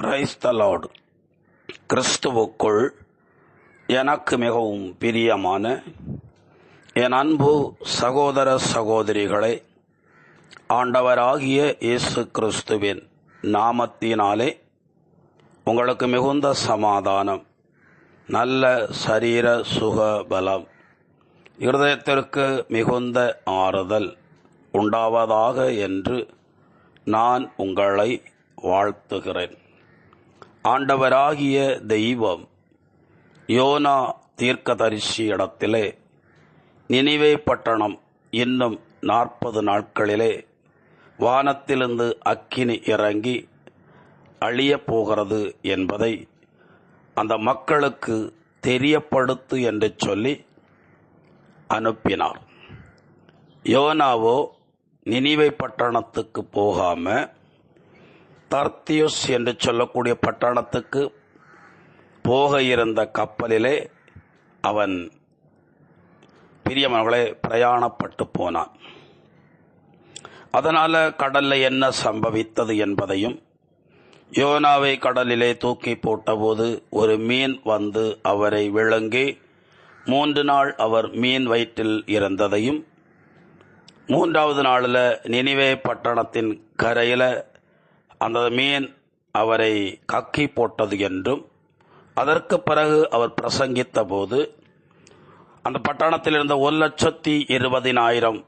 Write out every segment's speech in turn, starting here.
கிரைஸ்தலாடு கிறிஸ்துவுக்குள் எனக்கு மிகவும் பிரியமான என் அன்பு சகோதர சகோதரிகளை ஆண்டவராகிய இயேசு கிறிஸ்துவின் நாமத்தினாலே உங்களுக்கு மிகுந்த சமாதானம் நல்ல சரீர சுக பலம் இருதயத்திற்கு மிகுந்த ஆறுதல் உண்டாவதாக என்று நான் உங்களை வாழ்த்துகிறேன். ஆண்டவராகிய தெய்வம் யோனா தீர்க்கதரிசி இடத்திலே நினைவே பட்டணம் இன்னும் நாற்பது நாட்களிலே வானத்திலிருந்து அக்கினி இறங்கி அழியப் போகிறது என்பதை அந்த மக்களுக்கு தெரியப்படுத்து என்று சொல்லி அனுப்பினார். யோனாவோ நினிவை பட்டணத்துக்கு போகாமல் தர்த்தியுஸ் என்று சொல்லக்கூடிய பட்டணத்துக்கு போக இருந்த கப்பலிலே அவன் பிரியமனவர்களே பிரயாணப்பட்டு போனான். அதனால் கடலில் என்ன சம்பவித்தது என்பதையும் யோனாவை கடலிலே தூக்கி போட்டபோது ஒரு மீன் வந்து அவரை விழுங்கி மூன்று நாள் அவர் மீன் வயிற்றில் இருந்ததையும் மூன்றாவது நாளில் நினிவே பட்டணத்தின் கரையில் அந்த மீன் அவரை கக்கி போட்டது என்றும் அதற்கு பிறகு அவர் பிரசங்கித்த போது அந்த பட்டணத்தில் இருந்த ஒரு லட்சத்தி இருபதினாயிரம்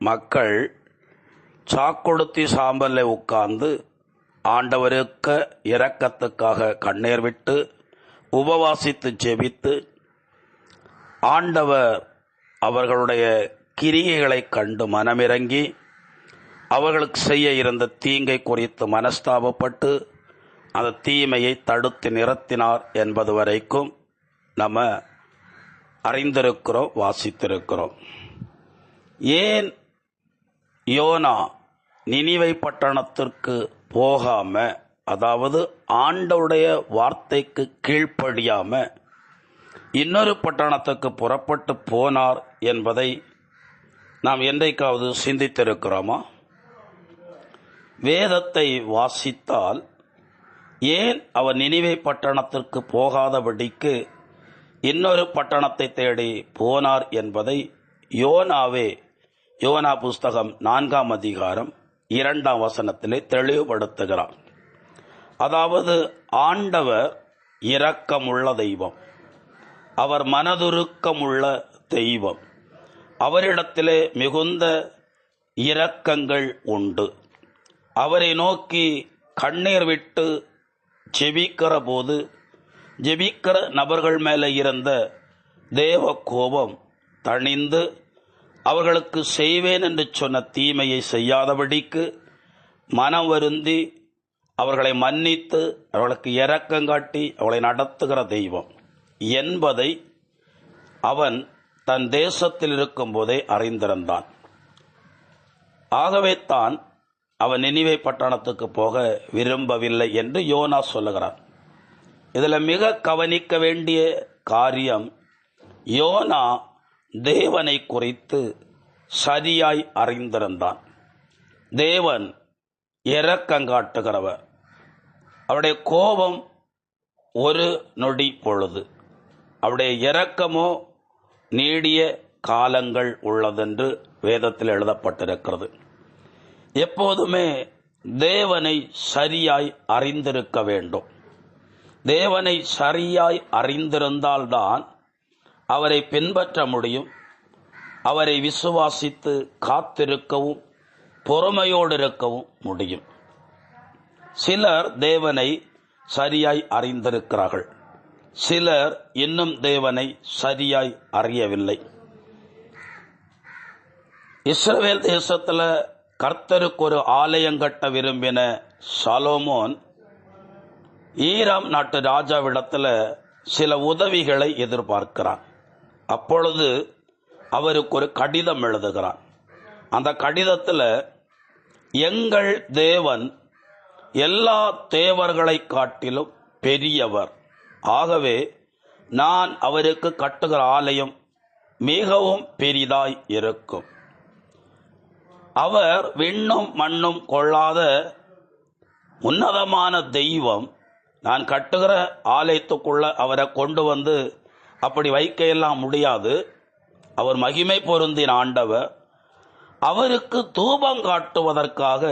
மக்கள் சாக்கொடுத்தி சாம்பலில் உட்கார்ந்து ஆண்டவருக்க இரக்கத்துக்காக கண்ணீர் விட்டு உபவாசித்து ஜெபித்து ஆண்டவர் அவர்களுடைய கிரிகைகளை கண்டு மனமிறங்கி அவர்களுக்கு செய்ய இருந்த தீங்கை குறித்து மனஸ்தாபப்பட்டு அந்த தீமையை தடுத்து நிறுத்தினார் என்பது வரைக்கும் நம்ம அறிந்திருக்கிறோம் வாசித்திருக்கிறோம். ஏன் யோனா நினிவை பட்டணத்திற்கு போகாம அதாவது ஆண்டவுடைய வார்த்தைக்கு கீழ்ப்படியாம இன்னொரு பட்டணத்துக்கு புறப்பட்டு போனார் என்பதை நாம் என்றைக்காவது சிந்தித்திருக்கிறோமா? வேதத்தை வாசித்தால் ஏன் அவர் நினைவை பட்டணத்திற்கு போகாதபடிக்கு இன்னொரு பட்டணத்தை தேடி போனார் என்பதை யோனாவே யோனா புஸ்தகம் நான்காம் அதிகாரம் இரண்டாம் வசனத்திலே தெளிவுபடுத்துகிறார். அதாவது ஆண்டவர் இரக்கமுள்ள தெய்வம். அவர் மனதுருக்கமுள்ள தெய்வம். அவரிடத்திலே மிகுந்த இரக்கங்கள் உண்டு. அவரை நோக்கி கண்ணீர் விட்டு ஜெபிக்கிற போது ஜெபிக்கிற நபர்கள் மேலே இருந்த தேவ கோபம் தணிந்து அவர்களுக்கு செய்வேன் என்று சொன்ன தீமையை செய்யாதபடிக்கு மனம் வருந்தி அவர்களை மன்னித்து அவர்களுக்கு இரக்கங்காட்டி அவளை நடத்துகிற தெய்வம் என்பதை அவன் தன் தேசத்தில் இருக்கும்போதே அறிந்திருந்தான். ஆகவே தான் அவன் நினைவை பட்டணத்துக்கு போக விரும்பவில்லை என்று யோனா சொல்லுகிறான். இதில் மிக கவனிக்க வேண்டிய காரியம் யோனா தேவனை குறித்து சரியாய் அறிந்திருந்தான். தேவன் இரக்கங்காட்டுகிறவர் அவருடைய கோபம் ஒரு நொடி பொழுது. அவருடைய இரக்கமோ நீடிய காலங்கள் உள்ளதென்று வேதத்தில் எழுதப்பட்டிருக்கிறது. எப்போதுமே தேவனை சரியாய் அறிந்திருக்க வேண்டும். தேவனை சரியாய் அறிந்திருந்தால்தான் அவரை பின்பற்ற முடியும். அவரை விசுவாசித்து காத்திருக்கவும் பொறுமையோடு இருக்கவும் முடியும். சிலர் தேவனை சரியாய் அறிந்திருக்கிறார்கள். சிலர் இன்னும் தேவனை சரியாய் அறியவில்லை. இஸ்ரவேல் தேசத்தில் கர்த்தருக்கு ஒரு ஆலயம் கட்ட விரும்பின சாலோமோன் ஈராம் நாட்டு ராஜாவிடத்தில் சில உதவிகளை எதிர்பார்க்கிறான். அப்பொழுது அவருக்கு ஒரு கடிதம் எழுதுகிறான். அந்த கடிதத்தில் எங்கள் தேவன் எல்லா தேவர்களை காட்டிலும் பெரியவர். ஆகவே நான் அவருக்கு கட்டுகிற ஆலயம் மிகவும் பெரிதாய் இருக்கும். அவர் விண்ணும் மண்ணும் கொள்ளாத உன்னதமான தெய்வம். நான் கட்டுகிற ஆலயத்துக்குள்ள அவரை கொண்டு வந்து அப்படி வைக்க எல்லாம் முடியாது. அவர் மகிமை பொருந்தின் ஆண்டவர். அவருக்கு தூபம் காட்டுவதற்காக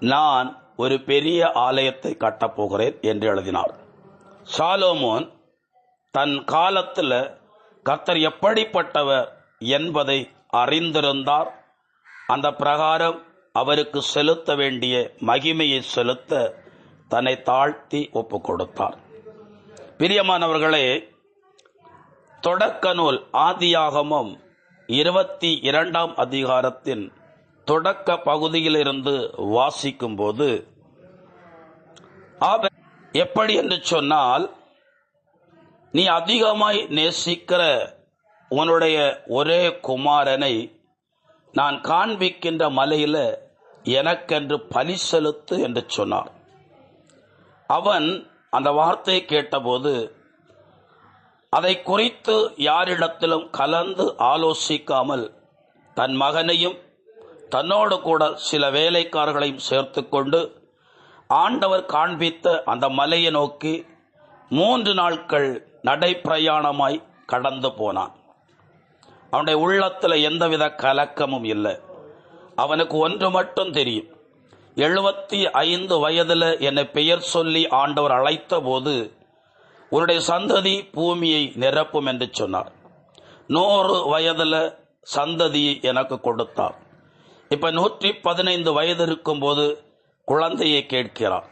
நான் ஒரு பெரிய ஆலயத்தை கட்டப்போகிறேன் என்று எழுதினார். சாலோமோன் தன் காலத்தில் கத்தர் எப்படிப்பட்டவர் என்பதை அறிந்திருந்தார். அந்த பிரகாரம் அவருக்கு செலுத்த வேண்டிய மகிமையை செலுத்த தன்னை தாழ்த்தி ஒப்பு கொடுத்தார். பிரியமானவர்களே தொடக்க நூல் ஆதியாகமும் இருபத்தி இரண்டாம் அதிகாரத்தின் தொடக்க பகுதியிலிருந்து வாசிக்கும்போது எப்படி என்று சொன்னால் நீ அதிகமாய் நேசிக்கிற உன்னுடைய ஒரே குமாரனை நான் காண்பிக்கின்ற மலையில எனக்கென்று பலி செலுத்து என்று சொன்னார். அவன் அந்த வார்த்தையை கேட்டபோது அதை குறித்து யாரிடத்திலும் கலந்து ஆலோசிக்காமல் தன் மகனையும் தன்னோடு கூட சில வேலைக்காரர்களையும் சேர்த்துக்கொண்டு ஆண்டவர் காண்பித்த அந்த மலையை நோக்கி மூன்று நாட்கள் நடைப்பிரயாணமாய் கடந்து போனான். அவனுடைய உள்ளத்தில் எந்தவித கலக்கமும் இல்லை. அவனுக்கு ஒன்று மட்டும் தெரியும். எழுபத்தி ஐந்து வயதில் என்னை பெயர் சொல்லி ஆண்டவர் அழைத்த போது உன்னுடைய சந்ததி பூமியை நிரப்பும் என்று சொன்னார். நூறு வயதில் சந்ததியை எனக்கு கொடுத்தார். இப்போ நூற்றி பதினைந்து வயது இருக்கும்போது குழந்தையை கேட்கிறார்.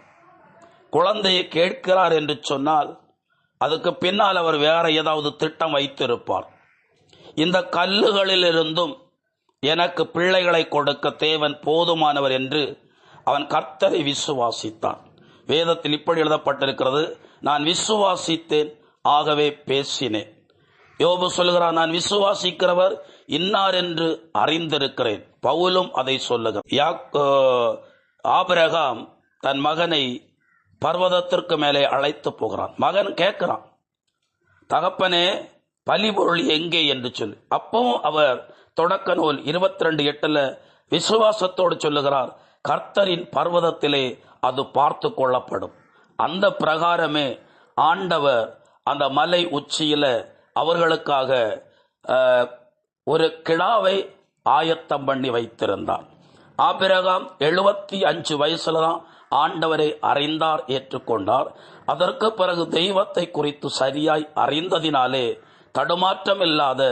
குழந்தையை கேட்கிறார் என்று சொன்னால் அதுக்கு பின்னால் அவர் வேற ஏதாவது திட்டம் வைத்திருப்பார். இந்த கல்லுகளிலிருந்தும் எனக்கு பிள்ளைகளை கொடுக்க தேவன் போதுமானவர் என்று அவன் கர்த்தரை விசுவாசித்தான். வேதத்தில் இப்படி எழுதப்பட்டிருக்கிறது நான் விசுவாசித்தேன் ஆகவே பேசினேன். யோபு சொல்கிறான் நான் விசுவாசிக்கிறவர் இன்னார் என்று அறிந்திருக்கிறேன். பவுலும் அதை சொல்லுகிறார். ஆபிரகாம் தன் மகனை பர்வதத்திற்கு மேலே அழைத்து போகிறான். மகன் கேட்கிறான் தகப்பனே பலிபொருள் எங்கே என்று சொல்லி. அப்பவும் அவர் தொடக்க நூல் இருபத்தி ரெண்டு எட்டுல விசுவாசத்தோடு சொல்லுகிறார் கர்த்தரின் பர்வதத்திலே அது பார்த்து கொள்ளப்படும். அந்த பிரகாரமே ஆண்டவர் அந்த மலை உச்சியில அவர்களுக்காக ஒரு கிடாவை ஆயத்தம் பண்ணி வைத்திருந்தார். ஆபிரகாம் எழுபத்தி அஞ்சு வயசுல தான் ஆண்டவரை அறிந்தார் ஏற்றுக்கொண்டார். அதற்கு பிறகு தெய்வத்தை குறித்து சரியாய் அறிந்ததினாலே தடுமாற்றம் இல்லாத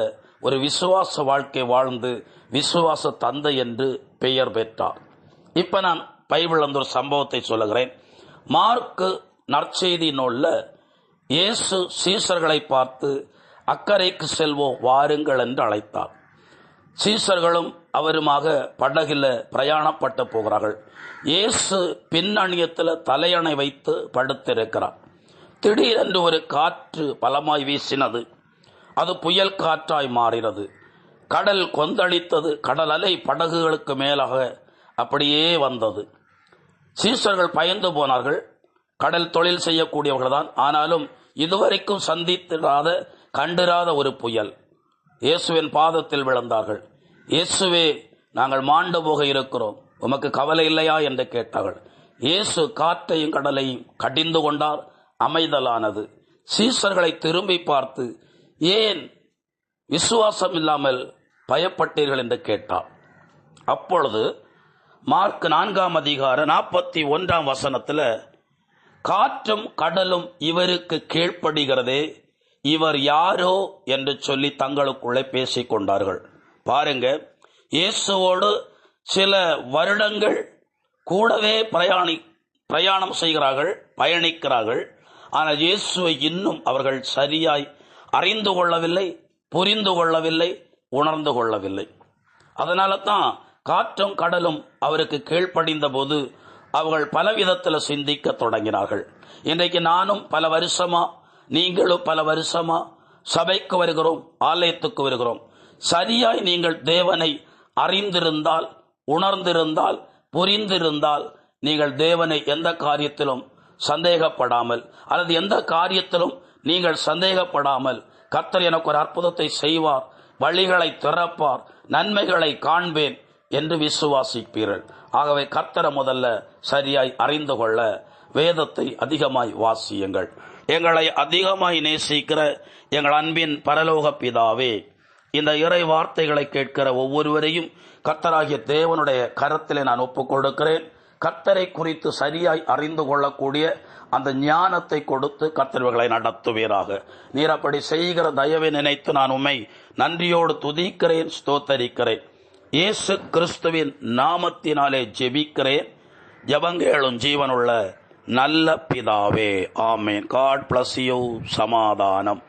ஒரு விசுவாச வாழ்க்கை வாழ்ந்து விசுவாச தந்தை என்று பெயர் பெற்றார். இப்போ நான் பைபிள் அந்த ஒரு சம்பவத்தை சொல்லுகிறேன். மார்க்கு நற்செய்தி நூலில் இயேசு சீசர்களை பார்த்து அக்கறைக்கு செல்வோம் வாருங்கள் என்று அழைத்தார். சீசர்களும் அவருமாக படகில் பிரயாணப்பட்டு போகிறார்கள். இயேசு பின்னணியத்தில் தலையணை வைத்து படுத்திருக்கிறார். திடீரென்று ஒரு காற்று பலமாய் வீசினது. அது புயல் காற்றாய் மாறினது. கடல் கொந்தளித்தது. கடல் அலை படகுகளுக்கு மேலாக அப்படியே வந்தது. சீசர்கள் பயந்து போனார்கள். கடல் தொழில் செய்யக்கூடியவர்கள் தான் ஆனாலும் இதுவரைக்கும் சந்தித்திடாத கண்டிராத ஒரு புயல். இயேசுவின் பாதத்தில் விழுந்தார்கள். இயேசுவே நாங்கள் மாண்டு போக இருக்கிறோம். உமக்கு கவலை இல்லையா? என்று கேட்டார்கள். இயேசு காற்றையும் கடலையும் கடிந்து கொண்டார். அமைதலானது. சீசர்களை திரும்பி பார்த்து ஏன் விசுவாசம் இல்லாமல் பயப்பட்டீர்கள் என்று கேட்டார். அப்பொழுது மார்க் நான்காம் அதிகார நாற்பத்தி ஒன்றாம் வசனத்தில் காற்றும் கடலும் இவருக்கு கீழ்ப்படுகிறதே இவர் யாரோ? என்று சொல்லி தங்களுக்குள்ளே பேசிக் கொண்டார்கள். பாருங்க இயேசுவோடு சில வருடங்கள் கூடவே பிரயாணி பிரயாணம் செய்கிறார்கள் பயணிக்கிறார்கள். ஆனால் இயேசுவை இன்னும் அவர்கள் சரியாய் அறிந்து கொள்ளவில்லை புரிந்து கொள்ளவில்லை உணர்ந்து கொள்ளவில்லை. அதனால தான் காற்றும் கடலும் அவருக்கு கீழ்ப்படிந்த போது அவர்கள் பலவிதத்தில் சிந்திக்க தொடங்கினார்கள். இன்றைக்கு நானும் பல வருஷமா நீங்களும் பல வருஷமா சபைக்கு வருகிறோம் ஆலயத்துக்கு வருகிறோம். சரியாய் நீங்கள் தேவனை அறிந்திருந்தால் உணர்ந்திருந்தால் புரிந்திருந்தால் நீங்கள் தேவனை எந்த காரியத்திலும் சந்தேகப்படாமல் அல்லது எந்த காரியத்திலும் நீங்கள் சந்தேகப்படாமல் கர்த்தர் எனக்கு ஒரு அற்புதத்தை செய்வார் வழிகளை திறப்பார் நன்மைகளை காண்பேன் என்று விசுவாசிப்பீர்கள். ஆகவே கர்த்தரை முதல்ல சரியாய் அறிந்து கொள்ள வேதத்தை அதிகமாய் வாசியுங்கள். எங்களை அதிகமாய் நேசிக்கிற எங்கள் அன்பின் பரலோக பிதாவே இந்த இறை வார்த்தைகளை கேட்கிற ஒவ்வொருவரையும் கர்த்தராகிய தேவனுடைய கரத்திலே நான் ஒப்புக் கொடுக்கிறேன் கர்த்தரை குறித்து சரியாய் அறிந்து கொள்ளக்கூடிய அந்த ஞானத்தை கொடுத்து கர்த்தர்களை நடத்துவீராக. நீர் அப்படி செய்கிற தயவை நினைத்து நான் உண்மை நன்றியோடு துதிக்கிறேன் ஸ்தோத்தரிக்கிறேன். இயேசு கிறிஸ்துவின் நாமத்தினாலே ஜெபிக்கிறேன். ஜபங்கேளும் ஜீவனுள்ள நல்ல பிதாவே ஆமேன். காட் பிளஸ் யூ சமாதானம்.